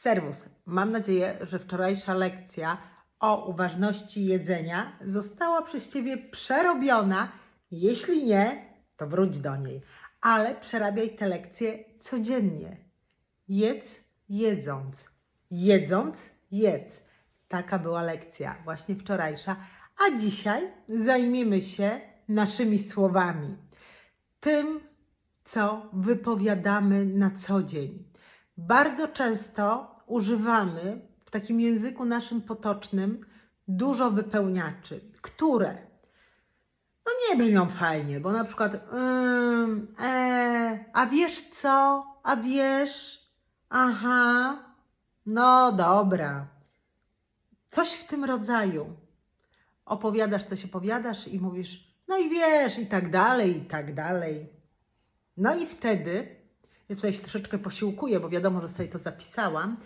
Serwus. Mam nadzieję, że wczorajsza lekcja o uważności jedzenia została przez Ciebie przerobiona. Jeśli nie, to wróć do niej. Ale przerabiaj te lekcje codziennie. Jedz jedząc. Jedząc, jedz. Taka była lekcja właśnie wczorajsza. A dzisiaj zajmiemy się naszymi słowami. Tym, co wypowiadamy na co dzień. Bardzo często używamy w takim języku naszym potocznym dużo wypełniaczy, które no nie brzmią fajnie, bo na przykład ym, e, a wiesz co, a wiesz, aha, no dobra, coś w tym rodzaju. Opowiadasz, coś opowiadasz i mówisz, no i wiesz, i tak dalej, i tak dalej. No i wtedy, ja tutaj się troszeczkę posiłkuję, bo wiadomo, że sobie to zapisałam.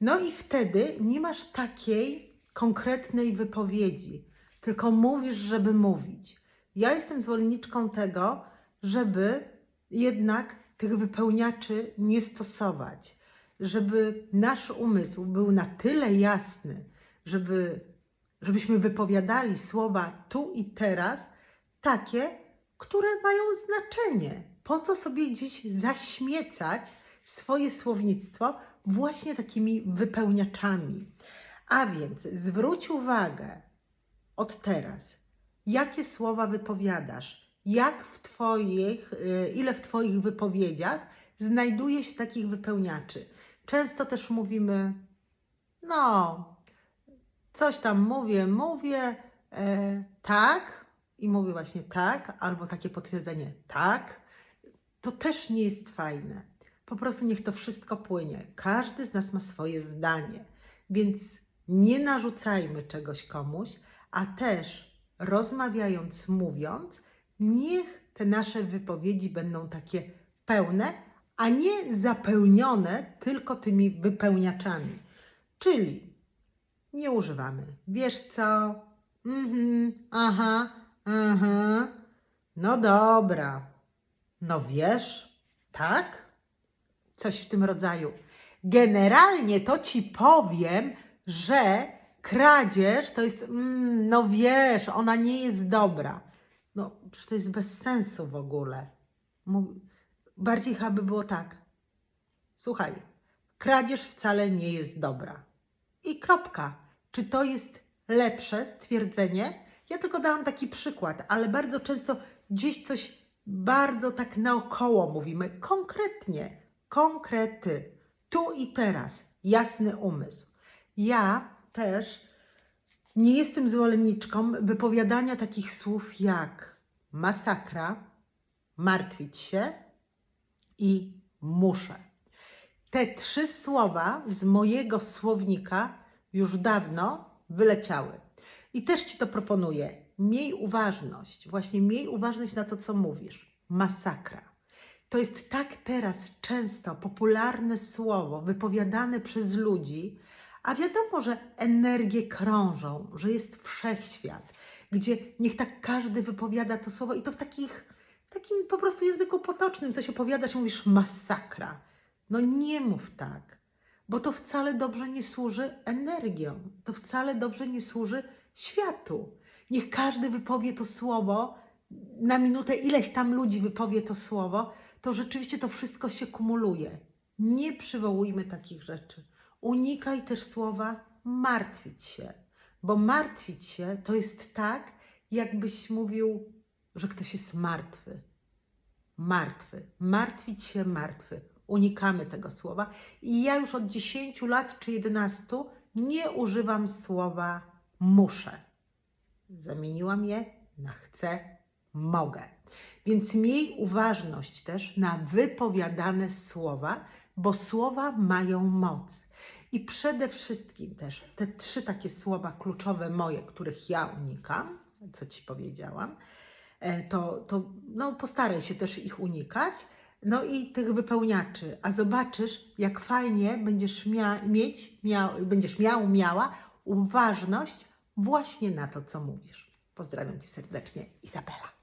No i wtedy nie masz takiej konkretnej wypowiedzi, tylko mówisz, żeby mówić. Ja jestem zwolenniczką tego, żeby jednak tych wypełniaczy nie stosować, żeby nasz umysł był na tyle jasny, żeby, żebyśmy wypowiadali słowa tu i teraz, takie, które mają znaczenie. Po co sobie gdzieś zaśmiecać swoje słownictwo właśnie takimi wypełniaczami? A więc zwróć uwagę od teraz, jakie słowa wypowiadasz, jak w twoich, y, ile w Twoich wypowiedziach znajduje się takich wypełniaczy. Często też mówimy, no, coś tam mówię, mówię, e, tak, i mówię właśnie tak, albo takie potwierdzenie tak, to też nie jest fajne. Po prostu niech to wszystko płynie. Każdy z nas ma swoje zdanie, więc nie narzucajmy czegoś komuś, a też rozmawiając, mówiąc, niech te nasze wypowiedzi będą takie pełne, a nie zapełnione tylko tymi wypełniaczami. Czyli nie używamy. Wiesz co? Mhm, aha, aha. No dobra. No wiesz, tak? Coś w tym rodzaju. Generalnie to ci powiem, że kradzież to jest, mm, no wiesz, ona nie jest dobra. No, przecież to jest bez sensu w ogóle. Bardziej chyba by było tak. Słuchaj, kradzież wcale nie jest dobra. I kropka. Czy to jest lepsze stwierdzenie? Ja tylko dałam taki przykład, ale bardzo często gdzieś coś bardzo tak naokoło mówimy. Konkretnie, konkrety, tu i teraz, jasny umysł. Ja też nie jestem zwolenniczką wypowiadania takich słów jak masakra, martwić się i muszę. Te trzy słowa z mojego słownika już dawno wyleciały. I też Ci to proponuję. Miej uważność, właśnie miej uważność na to, co mówisz. Masakra. To jest tak teraz często popularne słowo wypowiadane przez ludzi, a wiadomo, że energie krążą, że jest wszechświat, gdzie niech tak każdy wypowiada to słowo i to w takich, takim po prostu języku potocznym, coś opowiadasz i mówisz masakra. No nie mów tak, bo to wcale dobrze nie służy energiom, to wcale dobrze nie służy światu. Niech każdy wypowie to słowo, na minutę ileś tam ludzi wypowie to słowo, to rzeczywiście to wszystko się kumuluje. Nie przywołujmy takich rzeczy. Unikaj też słowa martwić się, bo martwić się to jest tak, jakbyś mówił, że ktoś jest martwy. Martwy. Martwić się, martwy. Unikamy tego słowa. I ja już od 10 lat czy 11 nie używam słowa muszę. Zamieniłam je na chcę, mogę. Więc miej uważność też na wypowiadane słowa, bo słowa mają moc. I przede wszystkim też te trzy takie słowa kluczowe moje, których ja unikam, co Ci powiedziałam, e, to, to no, postaraj się też ich unikać. No i tych wypełniaczy, a zobaczysz, jak fajnie będziesz mia- mieć, miał, będziesz miał, miała uważność właśnie na to, co mówisz. Pozdrawiam Cię serdecznie, Izabela.